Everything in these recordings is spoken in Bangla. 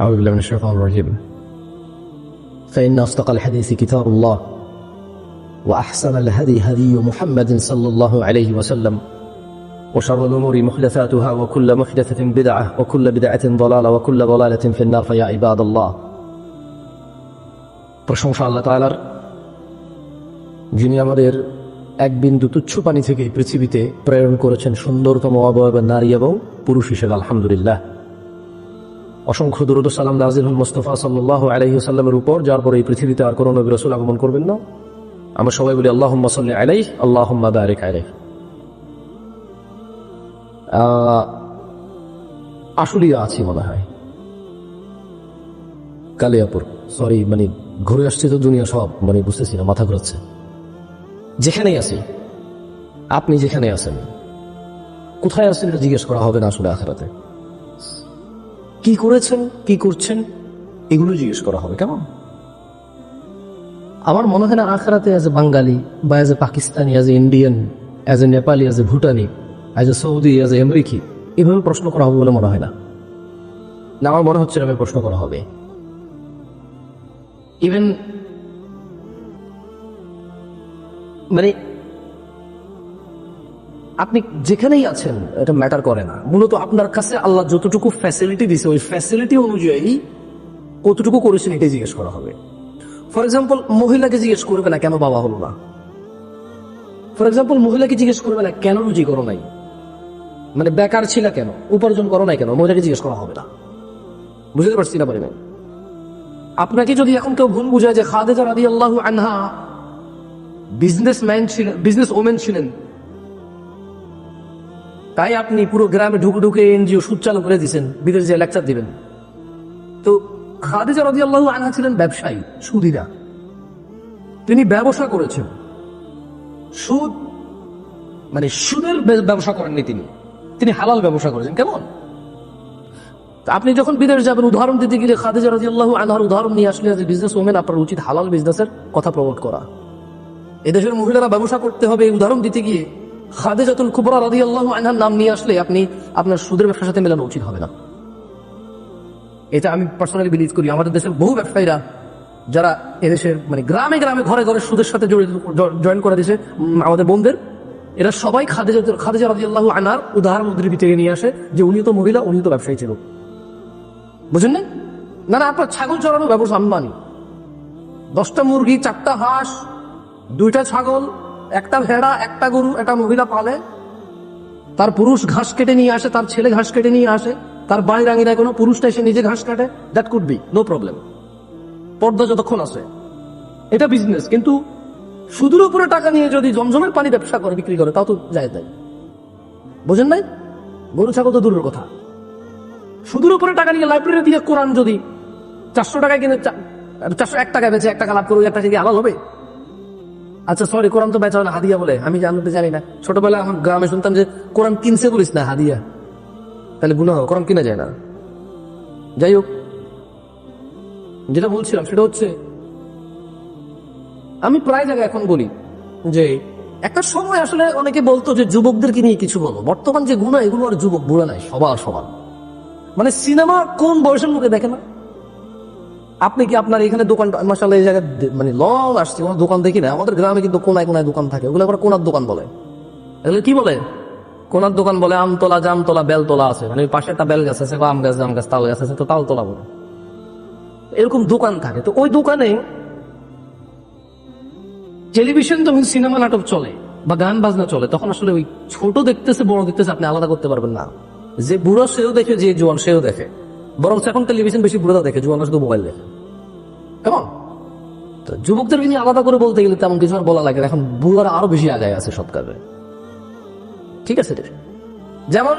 أعوذ بالله من الشيطان الرجيم فإن أصدق الحديث كتاب الله وأحسن الهدي هدي محمد صلى الله عليه وسلم وشر الأمور محدثاتها وكل محدثة بدعة وكل بدعة ضلالة وكل ضلالة في النار فيا عباد الله প্রশংসা আল্লাহ তাআলার যিনি আমাদের এক বিন্দু তুচ্ছ পানি থেকে এই পৃথিবীতে প্রেরণ করেছেন সুন্দরতম অবয়বের নারী এবং পুরুষ হিসেবে আলহামদুলিল্লাহ অসংখ্য দুরুদ সালাম নাজির মোস্তফা সাল্লাহ আলহিসাল্লামের উপর, যার পরে এই পৃথিবীতে আর কোনো নবী রসুল আগমন করবেন না। আমরা সবাই বলি আল্লাহ সাল্লি আলাই আল্লাহ বারেক আলাই আসলেই আছি মনে হয়। কালিয়াপুর সরি মানে ঘুরে আসছে তো দুনিয়া সব মানে বুঝতেছি না, মাথা ঘুরাচ্ছে। যেখানেই আছি, আপনি যেখানে আছেন, কোথায় আছেন জিজ্ঞেস করা হবে না আসলে আখারাতে। কি করেছেন? কি করছেন? এগুলো জিজ্ঞেস করা হবে, কেমন? আমার মনে হয় না আখড়াতে অ্যাজ এ বাঙালি বা as a Pakistani as a Indian as a Nepali as a Bhutani as a Saudi as a আমেরিকি, এভাবে প্রশ্ন করা হবে বলে মনে হয় না। না, আমার মনে হচ্ছে এভাবে প্রশ্ন করা হবে। ইভেন মানে আপনি যেখানেই আছেন, এটা ম্যাটার করে না। মূলত আপনার কাছে আল্লাহ যতটুকু ফ্যাসিলিটি দিছে, ওই ফ্যাসিলিটি অনুযায়ী কতটুকু করেছেন এটাই জিজ্ঞেস করা হবে। ফর এক্সাম্পল মহিলাকে জিজ্ঞেস করবে না, কেন বাবা হলো না? ফর এক্সাম্পল মহিলাকে জিজ্ঞেস করবে না, কেন রুজি করো নাই? মানে বেকার ছিল কেন? উপার্জন করো নাই কেন? মহিলাকে জিজ্ঞেস করা হবে না। বুঝতে পারছি না পারি না আপনাকে যদি এখন কেউ ভুল বুঝায় যে খাদেজা রাদি আল্লাহ আনহা বিজনেসম্যান ছিলেন বিজনেস ওমেন ছিলেন তাই আপনি পুরো গ্রামে ঢুকে ঢুকে এনজিও সুদ চালু করে দিয়েছেন বিদেশে যে লেকচার দিবেন। তো খাদিজা রাজি আল্লাহ আনহা ছিলেন ব্যবসায়ী, সুদিরা। তিনি ব্যবসা করেছেন। সুদ মানে সুদের ব্যবসা করেননি তিনি। তিনি হালাল ব্যবসা করেছেন, কেমন? আপনি যখন বিদেশ যাবেন, উদাহরণ দিতে গেলে খাদিজা রাজি আল্লাহ আনহার উদাহরণ নিয়ে আসলে বিজনেস ওমেন আপনার উচিত হালাল বিজনেসের কথা প্রমোট করা। এদেশের মহিলারা ব্যবসা করতে হবে উদাহরণ দিতে গিয়ে খাদেজাতুল কুবরা রাদি আল্লাহ আনহার নাম নিয়ে আসলে আপনি আপনার সুদের ব্যবসার সাথে মেলানো উচিত হবে না। এটা আমি পার্সোনালি বিলিভ করি। আমাদের দেশের বহু ব্যবসায়ীরা যারা এদেশের মানে গ্রামে গ্রামে ঘরে ঘরে সুদের সাথে জড়িত জয়েন করে দিয়েছে আমাদের বোনদের। এরা সবাই খাদেজা খাদেজা রাজি আল্লাহ আনার উদাহরণ উদ্ধৃতি থেকে নিয়ে আসে যে উনি তো মহিলা উনি তো ব্যবসায়ী ছিল। বুঝেন না না না, আপনার ছাগল চড়ানো ব্যবসা আমি মানি। দশটা মুরগি, চারটা হাঁস, দুইটা ছাগল একটা ভেড়া, একটা গরু, একটা মহিলা পালে, তার পুরুষ ঘাস কেটে নিয়ে আসে, তার ছেলে ঘাস কেটে নিয়ে আসে, তার বাড়ির আঙিনায় কোনো পুরুষটা এসে নিজে ঘাস কাটে that could be no problem পর্দা যতক্ষণ আছে, এটা বিজনেস কিন্তু সুদের উপরে টাকা নিয়ে যদি জমজমের পানি ব্যবসা করে, বিক্রি করে, তাও তো যায় দেয় বোঝেন নাই? গরু, ছাগল তো দূরের কথা। সুদের উপরে টাকা নিয়ে লাইব্রেরি দিয়ে কোরআন যদি চারশো টাকায় কিনে চারশো এক টাকায় বেচে এক টাকা লাভ করবে একটা যদি আলাদা হবে? আচ্ছা সরি কোরআন তো বেচা হাদিয়া বলে। আমি জানতে জানি না। ছোটবেলায় আমার গ্রামে শুনতাম যে, কোরআন কিনছে বলিস না, হাদিয়া। তাহলে গুণা কোরআন কিনা যায় না। যাই হোক, যেটা বলছিলাম সেটা হচ্ছে, আমি প্রায় জায়গায় এখন বলি যে, একটা সময় আসলে অনেকে বলতো যে, যুবকদেরকে নিয়ে কিছু বলো। বর্তমান যে গুণা এগুলো আর যুবক বুড়া নাই, সবার সমান। মানে সিনেমা কোন বয়সের লোকে দেখে না? আপনি কি আপনার এখানে দোকান মাসাল্লাহ এই জায়গায় মানে লং আসছে, কোনো দোকান দেখি না। আমাদের গ্রামে কিন্তু কোনায় কোনায় দোকান থাকে। ওগুলো আবার কোনার দোকান বলে। এগুলো কি বলে? কোনার দোকান বলে আমতলা, জামতলা, বেলতলা আছে। মানে পাশে একটা বেল গাছ আছে বা আম গাছ, জাম গাছ, তাল গাছ আছে, তো তালতলা বলে। এরকম দোকান থাকে। তো ওই দোকানে টেলিভিশন যখন সিনেমা নাটক চলে বা গান বাজনা চলে। তখন আসলে ওই ছোট দেখতেছে, বড় দেখতেছে, আপনি আলাদা করতে পারবেন না। যে বুড়ো সেও দেখে, যে জোয়ান সেও দেখে। বরং এখন টেলিভিশন বেশি বুড়োটা দেখে জোয়ান শুধু মোবাইল দেখে। কেমন তো যুবকদের নিয়ে আলাদা করে বলতে গেলে তেমন কিছু আর বলা লাগে। এখন বুড়ারা আরও বেশি আগায় আছে সব কাজে ঠিক আছে। যেমন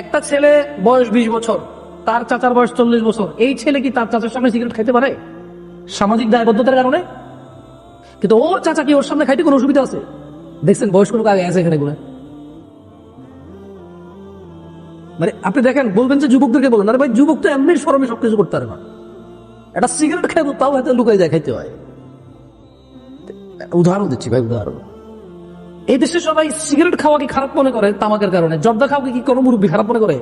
একটা ছেলে বয়স বিশ বছর, তার চাচার বয়স চল্লিশ বছর। এই ছেলে কি তার চাচার সামনে সিগারেট খাইতে পারে? সামাজিক দায়বদ্ধতার কারণে? কিন্তু ওর চাচা কি ওর সামনে খাইতে কোনো অসুবিধা আছে? দেখছেন, বয়স্ক লোক আগে আছে এখানে গুলো মানে আপনি দেখেন, বলবেন যে যুবকদেরকে বলেন, আরে ভাই, যুবক তো এমনি সরমে সবকিছু করতে পারে না। একটা সিগারেট খাই তাও হয়তো লুকাই যায় খাইতে হয়। উদাহরণ দিচ্ছি ভাই উদাহরণ। এই দেশে সবাই সিগারেট খাওয়াকে খারাপ মনে করে? তামাকের কারণে। জর্দা খাওয়াকে কি কোনো মুরব্বী খারাপ মনে করে?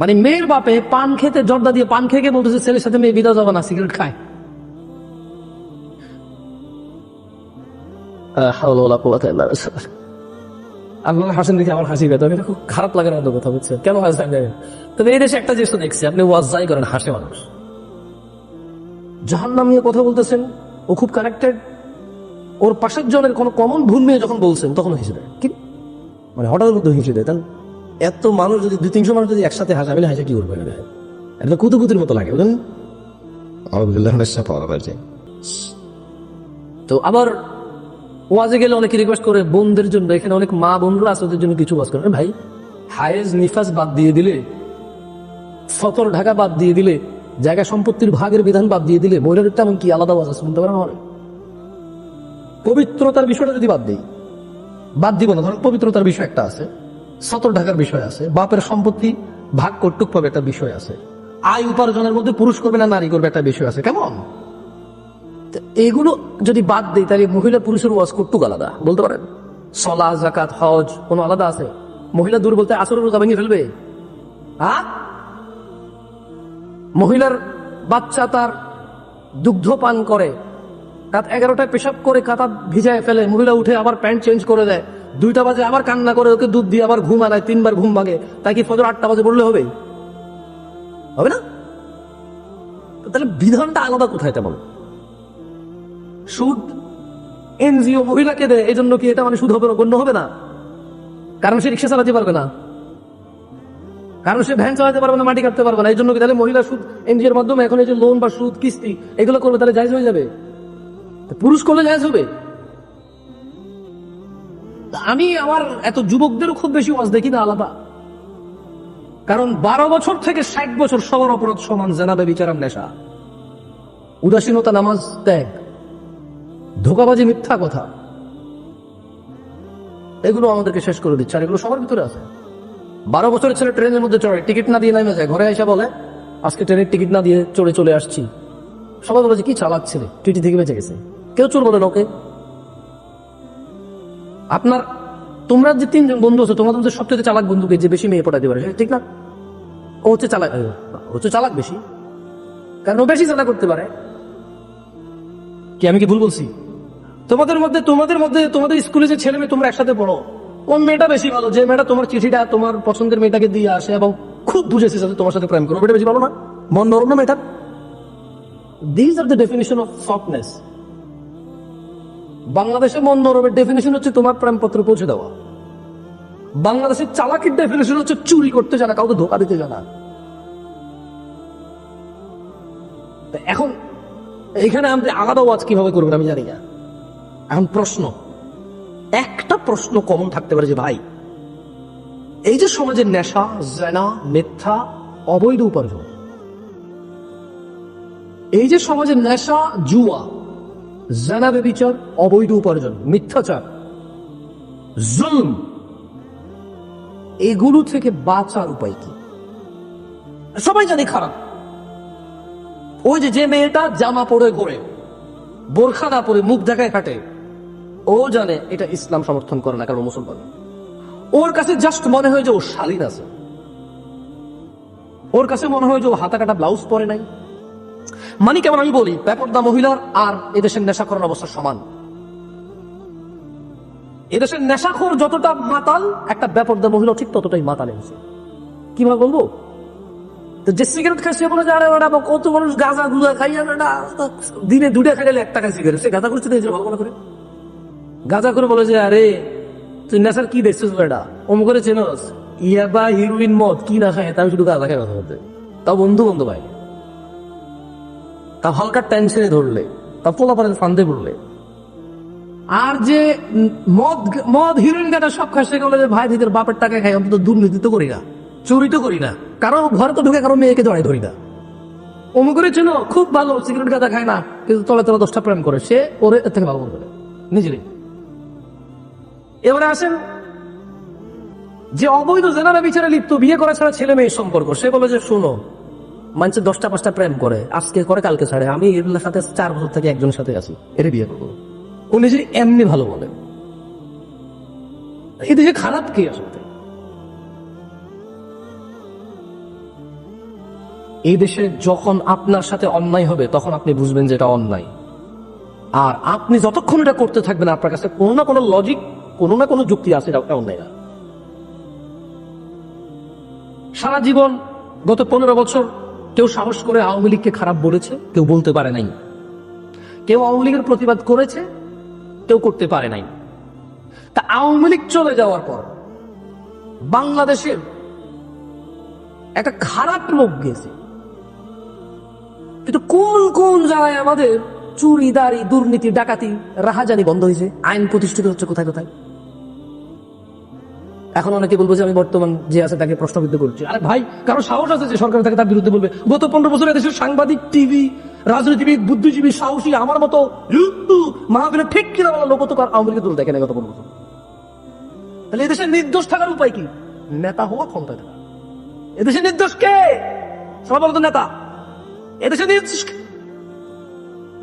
মানে মেয়ের বাপে পান খেতে জর্দা দিয়ে পান খেয়ে বলতেছে ছেলের সাথে মেয়ে বিদা যাবে না সিগারেট খায়। আপনার হাসেন দেখে আমার হাসি পেতো। এটা খুব খারাপ কথা বুঝছে কেন হাসেন দেখেন তবে এই দেশে একটা জিনিস দেখছি আপনি ওয়াজ যাই করেন হাসে মানুষ। জাহান্নাম নিয়ে কথা বলতেছেন ও খুব কানেক্টেড ওর পাশের জনের কোনো কমন ভুল নিয়ে যখন বলছেন তখন হেসে দেয়। কি? মানে হঠাৎ মধ্যে হেসে দেয়। তাই এত মানুষ যদি দুই তিনশো মানুষ যদি একসাথে হাসে আমি হাসে কি করব এটা এটা কুতুকুতির মতো লাগে বুঝলেন? তো আবার ওয়াজে গেলে অনেকে রিকোয়েস্ট করে বোনদের জন্য এখানে অনেক মা বোনরা আছে ওদের জন্য কিছু ওয়াজ করে ভাই হায়েজ নিফাস বাদ দিয়ে দিলে সতর ঢাকা বাদ দিয়ে দিলে জায়গা সম্পত্তির ভাগের বিধান বাদ দিয়ে দিলে মহিলাদের তেমন কি আলাদা ওয়াজ আছে শুনতে পারেন আমার পবিত্রতার বিষয়টা যদি বাদ দিই, বাদ দিব না। ধরো পবিত্রতার বিষয় একটা আছে, সতর ঢাকার বিষয় আছে, বাপের সম্পত্তি ভাগ কর্তুক পাবে একটা বিষয় আছে, আয় উপার্জনের মধ্যে পুরুষ করবে না নারী করবে একটা বিষয় আছে, কেমন? এগুলো যদি বাদ দিই, তাহলে মহিলা পুরুষের ওয়াজ কটুক আলাদা, বলতে পারেন? সলা জাকাত হজ, কোনো আলাদা আছে? মহিলা দূর বলতে রোজা ভেঙে ফেলবে? হ্যাঁ? মহিলার বাচ্চা তার দুগ্ধ পান করে। রাত এগারোটায় পেশাব করে কাতা ভিজায় ফেলে। মহিলা উঠে আবার প্যান্ট চেঞ্জ করে দেয়। দুইটা বাজে আবার কান্না করে, ওকে দুধ দিয়ে আবার ঘুম আনায়, তিনবার ঘুম ভাঙে। তাই কি ফজর আটটা বাজে বললে হবে? হবে না? তাহলে বিধানটা আলাদা কোথায় তেমন সুদ এনজিও মহিলাকে দেয় এই জন্য কি এটা মানে সুদ হবে না, গণ্য হবে না? কারণ সে রিক্সা চালাতে পারবে না। কারণ সে ভ্যান চালাতে পারবে না, মাটি কাটতে পারবে না। এই জন্য তাহলে মহিলা সুদ, এনজিওর মাধ্যমে এখন এই যে লোন বা সুদ, কিস্তি, এগুলো করবে, তাহলে জায়জ হয়ে যাবে? পুরুষ করলে জায়জ হবে? আমি আমার, এত যুবকদেরও খুব বেশি ওয়াজ দেখি না আলাদা। কারণ বারো বছর থেকে ষাট বছর সবার অপরাধ সমান জানাবে বিচারাম নেশা। উদাসীনতা নামাজ ত্যাগ। ধোকাবাজি মিথ্যা কথা। এগুলো আমাদেরকে শেষ করে দিচ্ছে, আর এগুলো সবার ভিতরে আছে। বারো বছরের ছেলে ট্রেনের মধ্যে চড়ে, টিকিট না দিয়ে নেমে যায়, ঘরে এসে বলে, আজকে ট্রেনের টিকিট না দিয়ে চড়ে চলে আসছি। সবাই বলে যে, কি ছেলে, টিটি থেকে বেঁচে গেছে। কেউ চোর বলে লোকে আপনার, তোমরা যে তিনজন বন্ধু আছে, তোমাদের মধ্যে সবচেয়ে চালাক বন্ধুকে যে বেশি মেয়ে পটাতে পারে সেটা ঠিক না? ও হচ্ছে চালাক হচ্ছে চালাক বেশি। কারণ ও বেশি চালাক করতে পারে। কি আমি কি ভুল বলছি? তোমাদের মধ্যে তোমাদের মধ্যে, তোমাদের স্কুলে যে ছেলে মেয়ে তোমরা একসাথে পড়ো কোন মেয়েটা বেশি ভালো? যে মেয়েটা তোমার চিঠিটা তোমার পছন্দের মেয়েটাকে দিয়ে আসে এবং খুব বুঝেছে যাতে তোমার সাথে প্রেম করো ওটা বেশি ভালো না? মন নরম না মেয়েটা this are the definition of softness বাংলাদেশে মন নরমের ডেফিনেশন হচ্ছে তোমার প্রেমপত্র পৌঁছে দেওয়া। বাংলাদেশের চালাকির ডেফিনেশন হচ্ছে চুরি করতে জানা কাউকে ধোকা দিতে জানা। এখন এখানে আপনি আলাদা ওয়াজ কীভাবে করবেন আমি জানি না। এখন প্রশ্ন একটা প্রশ্ন কমন থাকতে পারে যে ভাই, এই যে সমাজের নেশা জেনা মিথ্যা, অবৈধ উপার্জন, এই যে সমাজের নেশা, জুয়া জেনা বেবিচার অবৈধ উপার্জন, মিথ্যাচার, জুলম, এগুলো থেকে বাঁচার উপায় কি? সবাই জানে খারাপ। ওই যে যে মেয়েটা জামা পরে ঘোরে, বোরখা না পরে মুখ দেখায় হাঁটে ও জানে এটা ইসলাম সমর্থন করে না কারণ মুসলমান। ওর কাছে জাস্ট মনে হয় যে ও শালীন আছে। ওর কাছে মনে হয় যে ও হাতা কাটা ব্লাউজ পরে নাই। মানে কেমন আমি বলি ব্যাপারদা মহিলার আর এদেশের নেশাখোর অবস্থা সমান। এদেশের নেশাখোর যতটা মাতাল, একটা ব্যাপারদা মহিলা ঠিক ততটাই মাতাল এনেছে কীভাবে বলব? তো যে সিগারেট সে বলে কত মানুষ গাঁজা গুজা খাইয়া দিনে দুটা খাইলে এক টাকা সিগারেট সে গাঁজা করছে ভালো করে। গাঁজা করে বলে যে, আরে, তুই নেশার কি দেখছিস বেটা? অম করে চেনস? ইয়াবা হিরোইন মদ, কি না খায় তাই শুধু গাঁজা খাই কথা বলতে তাও বন্ধু বন্ধু ভাই। তা হালকা টেনশনে ধরলে, তা পোলা পারে ফান্দে পড়লে। আর যে মদ মদ হিরোইন গাটা সব খায়, সে বলে যে, ভাই দিদের বাপের টাকা খাই, অন্তত দুর্নীতি তো করি না। চুরি তো করি না। কারও ঘরে তো ঢুকে কারও মেয়েকে জড়াই ধরি না। অমুক করে ছিল খুব ভালো সিগারেট গাঁদা খায় না, কিন্তু তলে তলে দশটা প্রেম করে। সে ওরে এর থেকে ভালো করে নিজেরই। এবারে আসেন। যে অবৈধ জেনারা বিচারে লিপ্ত বিয়ে করা ছাড়া ছেলে মেয়ের সম্পর্ক, সে বলে যে, শোনো মানুষের দশটা পাঁচটা প্রেম করে, আজকে করে, কালকে ছাড়ে। আমি এগুলোর সাথে চার বছর থেকে একজনের সাথে আছি, এর বিয়ে করব। ও নিজে এমনি ভালো বলে এই দেশে খারাপ কি আসলে এই দেশে যখন আপনার সাথে অন্যায় হবে, তখন আপনি বুঝবেন যে এটা অন্যায়। আর আপনি যতক্ষণ এটা করতে থাকবেন, আপনার কাছে কোনো না কোনো লজিক কোনো না কোনো যুক্তি আছে না সারা জীবন গত পনেরো বছর কেউ সাহস করে আওয়ামী লীগকে খারাপ বলেছে, কেউ বলতে পারে নাই। কেউ আওয়ামী লীগের প্রতিবাদ করেছে, কেউ করতে পারে নাই। তা আওয়ামী লীগ চলে যাওয়ার পর বাংলাদেশের একটা খারাপ লোক গেছে। কিন্তু কোন কোন জায়গায় আমাদের চুরি, দাড়ি, দুর্নীতি, ডাকাতি, রাহাজানি বন্ধ হয়েছে? আইন প্রতিষ্ঠিত হচ্ছে কোথায় কোথায়? এখন অনেকে বলব যে আমি বর্তমান যে আছে তাকে প্রশ্নবিদ্ধ করছি। আরে ভাই, কারও সাহস আছে যে সরকার তাকে তার বিরুদ্ধে বলবে? গত পনেরো বছর দেশের সাংবাদিক, টিভি, রাজনীতিবিদ, বুদ্ধিজীবী, সাহসী, আমার মতো মাহবিলে ঠিক কিনা বলা লোক তো আওয়ামী লীগের দল দেখে না গত পনেরো বছর? তাহলে এদেশের নির্দোষ থাকার উপায় কি? নেতা হওয়া ক্ষমতা থাকা। এদেশে নির্দোষ কে? সবাই বলতো নেতা। এদেশে নির্দোষ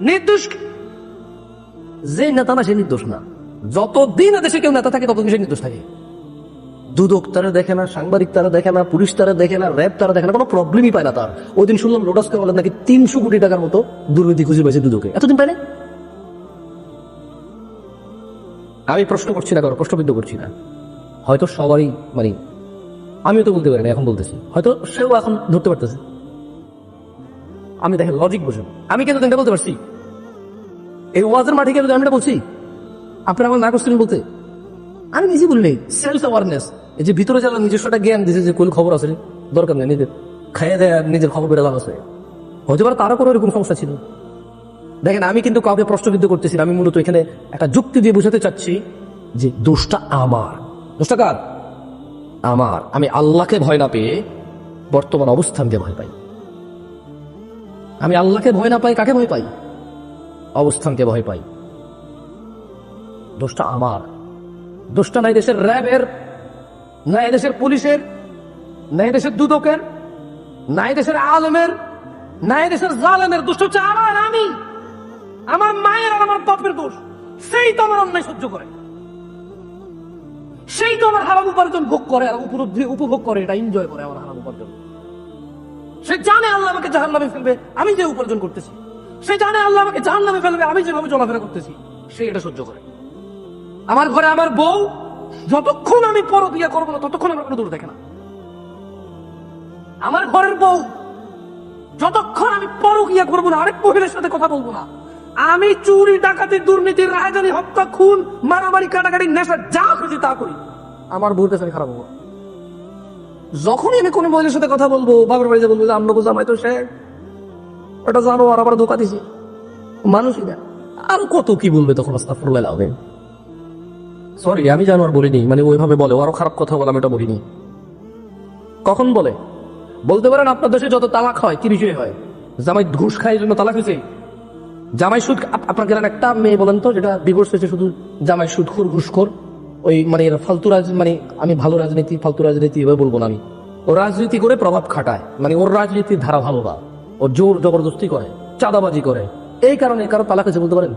নির্দোষ যে নেতা না, সে নির্দোষ না। যতদিন এদেশে কেউ নেতা থাকে, ততদিন সে নির্দোষ থাকে। দুদক তারা দেখে না, সাংবাদিক তারা দেখে না, পুলিশ তারা দেখে না, র্যাব তারা দেখে না, কোনো প্রবলেমই পায় না তার। ওই দিন শুনলাম লোটাসকে বলেন নাকি তিনশো কোটি টাকার মতো দুর্নীতি খুঁজে পেয়েছে দুদকে। এতদিন পায় না আমি প্রশ্ন করছি না কারও, প্রশ্নবিদ্ধ করছি না। হয়তো সবারই মানে আমিও তো বলতে পারি না, এখন বলতেছি। হয়তো সেও এখন ধরতে পারতেছে। আমি দেখেন লজিক বুঝুন। আমি কিন্তু বলতে পারছি। এই ওয়াজের মাঠে গেলে আমি বলছি? আপনারা আমার না করছিলেন বলতে? আমি নিজে বললি সেলফ অ্যাওয়ারনেস এই যে ভিতরে যারা নিজস্ব একটা জ্ঞান দিছে যে কোন খবর আছে, দরকার নেই নিজের। খাইয়ে দেয়, নিজের খবর বেড়ে লাভ আছে। হতে পারে তারও কোনো এরকম সমস্যা ছিল। দেখেন, আমি কিন্তু কাউকে প্রশ্নবিদ্ধ করতেছি আমি মূলত এখানে একটা যুক্তি দিয়ে বোঝাতে চাচ্ছি যে দোষটা আমার। দোষটা কার? আমার। আমি আল্লাহকে ভয় না পেয়ে বর্তমান অবস্থানকে ভয় পাই। আমি আল্লাহকে ভয় না পাই, কাকে ভয় পাই? অবস্থানকে ভয় পাই। দোষটা আমার। দোষটা নাই দেশের র্যাবের না দেশের পুলিশের না দেশের দুদকের না দেশের আলমের না দেশের জালেমের দোষ হচ্ছে আমার আমি। আমার মায়ের আর আমার বাপের দোষ। সেই তো আমার অন্যায় সহ্য করে। সেই তো আমার হারাম উপার্জন ভোগ করে আর উপলব্ধি উপভোগ করে, এটা এনজয় করে আমার হারাম উপার্জন। সে জানে আল্লাহ আমাকে জাহান নামে ফেলবে, আমি যে উপার্জন করতেছি। সে জানে আল্লাহ আমাকে জাহান নামে ফেলবে, আমি যেভাবে চলাফেরা করতেছি, সে এটা সহ্য করে। আমার ঘরে আমার বউ, যতক্ষণ আমি পর বিয়ে করব না, ততক্ষণ আমার দূর দেখে না। আমার ঘরের বউ, যতক্ষণ আমি পর বিয়ে করব না, আরেক মহিলার সাথে কথা বলব না। আমি চুরি, ডাকাতি দুর্নীতি রায়দানি হত্যা, খুন, মারামারি, কাটাকাটি, নেশা, যা খুঁজি তা করি। আমার বউর কাছে খারাপ হব। যখনই আমি কোনো মহিলার সাথে কথা বলব বাবার বাড়িতে বলব যে আমরা বোঝামাই তো সে ওটা জানো আর আবার ধোকা দিছি। মানুষই না আর কত কি বলবে তখন আস্তাফরুল্লাহ হবে সরি আমি জানো আর বলিনি। মানে ওইভাবে বলে আরও খারাপ কথা বলে, আমি এটা বলিনি। কখন বলে? বলতে পারেন আপনার দেশে যত তালাক হয় কি বিষয় হয়। জামাই ঘুষ খায় জন্য তালাক হয়েছে। জামাই সুদ, আপ- আপনার গ্রাম একটা মেয়ে বলেন তো, যেটা ডিভোর্স হয়েছে শুধু জামাই সুদখোর ঘুষখোর ওই মানে ফালতু রাজ মানে আমি ভালো রাজনীতি, ফালতু রাজনীতি এভাবে বলব না আমি। ও রাজনীতি করে প্রভাব খাটায়। মানে ওর রাজনীতির ধারা ভালো বা। ও জোর জবরদস্তি করে, চাঁদাবাজি করে। এই কারণে কারও তালাক হয়েছে বলতে পারেন?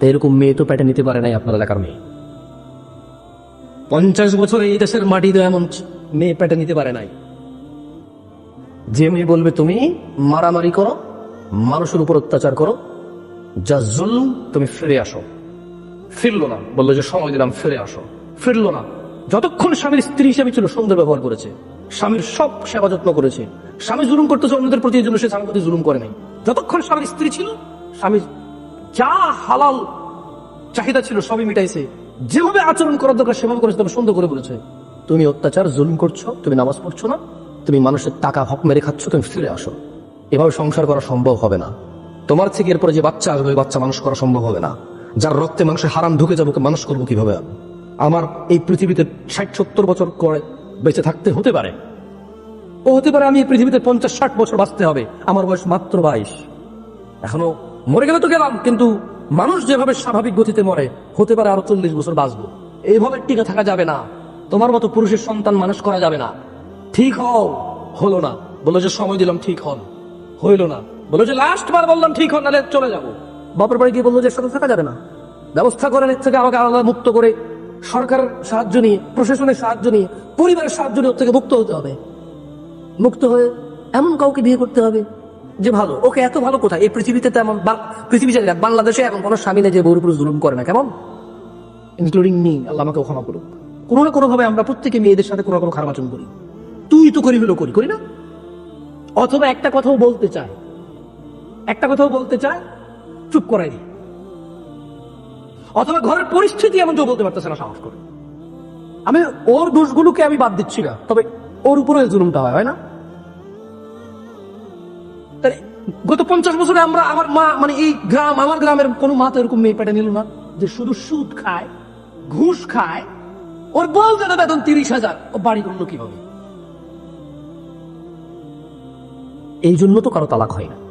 তো এরকম মেয়ে তো পেটে নিতে পারে নাই আপনার এলাকার মেয়ে। পঞ্চাশ বছর এই দেশের মাটিতে এমন মেয়ে পেটে নিতে পারে নাই। যে মেয়ে বলবে, তুমি মারামারি করো, মানুষের উপর অত্যাচার করো, যা জুলুম, তুমি ফিরে আসো। ফিরলো না। বলল যে, সময় দিলাম, ফিরে আসো। ফিরলো না। যতক্ষণ স্বামীর স্ত্রী হিসেবে ছিল, সুন্দর ব্যবহার করেছে। স্বামীর সব সেবা যত্ন করেছে। স্বামী জুলুম করতেছে অন্যদের প্রতি জন্য সে স্বামীর প্রতি জুলুম করে নাই। যতক্ষণ স্বামীর স্ত্রী ছিল, স্বামী যা হালাল চাহিদা ছিল সবই মিটাইছে। যেভাবে আচরণ করার দরকার, সেভাবে করেছে, তবে সুন্দর করে বলেছে। তুমি অত্যাচার, জুলুম করছ, তুমি নামাজ পড়ছো না, তুমি মানুষের টাকা, হক মেরে খাচ্ছ, তুমি ফিরে আসো। এভাবে সংসার করা সম্ভব হবে না। তোমার থেকে এরপরে যে বাচ্চা আসবে বাচ্চা মানুষ করা সম্ভব হবে না। যার রক্তে মানুষে হারাম ঢুকে যাব মানুষ করব কীভাবে? আমার এই পৃথিবীতে ষাট, সত্তর বছর করে বেঁচে থাকতে হতে পারে। ও হতে পারে আমি এই পৃথিবীতে পঞ্চাশ, ষাট বছর বাঁচতে হবে। আমার বয়স মাত্র বাইশ। এখনও মরে গেলে তো গেলাম, কিন্তু মানুষ যেভাবে স্বাভাবিক গতিতে মরে, হতে পারে আরও চল্লিশ বছর বাঁচবো। এইভাবে টিকে থাকা যাবে না। তোমার মতো পুরুষের সন্তান মানুষ করা যাবে না। ঠিক হও। হলো না। বলো যে সময় দিলাম, ঠিক হন। হইল না। বলো যে লাস্ট বার বললাম, ঠিক হন, নাহলে চলে যাব। বাপের বাড়ি গিয়ে বলল যে সাথে থাকা যাবে না। ব্যবস্থা করেন এর থেকে আমাকে আলাদা মুক্ত করে সরকার সাহায্য নিয়ে, প্রশাসনের সাহায্য নিয়ে, পরিবারের সাহায্য নিয়ে ওর থেকে মুক্ত হতে হবে। মুক্ত হয়ে এমন কাউকে বিয়ে করতে হবে যে ভালো ওকে এত ভালো কোথায়? এই পৃথিবীতে তেমন পৃথিবী জানি না, বাংলাদেশে এমন কোনো স্বামী নেই যে বউর উপর জুলুম করে না। কেমন? ইনক্লুডিং মি আল্লাহ আমাকে ক্ষমা করুক। কোনো না কোনোভাবে আমরা প্রত্যেকে মেয়েদের সাথে কোনো কোনো খারাপ আচরণ করি। তুই তো করি হলো করি করি না? অথবা একটা কথাও বলতে চায়। একটা কথাও বলতে চায় চুপ করাই অথবা ঘরের পরিস্থিতি এমন কেউ বলতে পারতেছে না সাহস করে। আমি ওর দোষগুলোকে আমি বাদ দিচ্ছি না তবে ওর উপরে জুলুমটা হয় না? গত পঞ্চাশ বছরে আমরা আমার মা মানে এই গ্রাম, আমার গ্রামের কোনো মা তো এরকম মেয়ে পেটে নিল না যে শুধু সুদ খায়, ঘুষ খায়। ওর বল যেন বেতন তিরিশ হাজার। ও বাড়ি করল কীভাবে? এই জন্য তো কারও তালাক হয় না।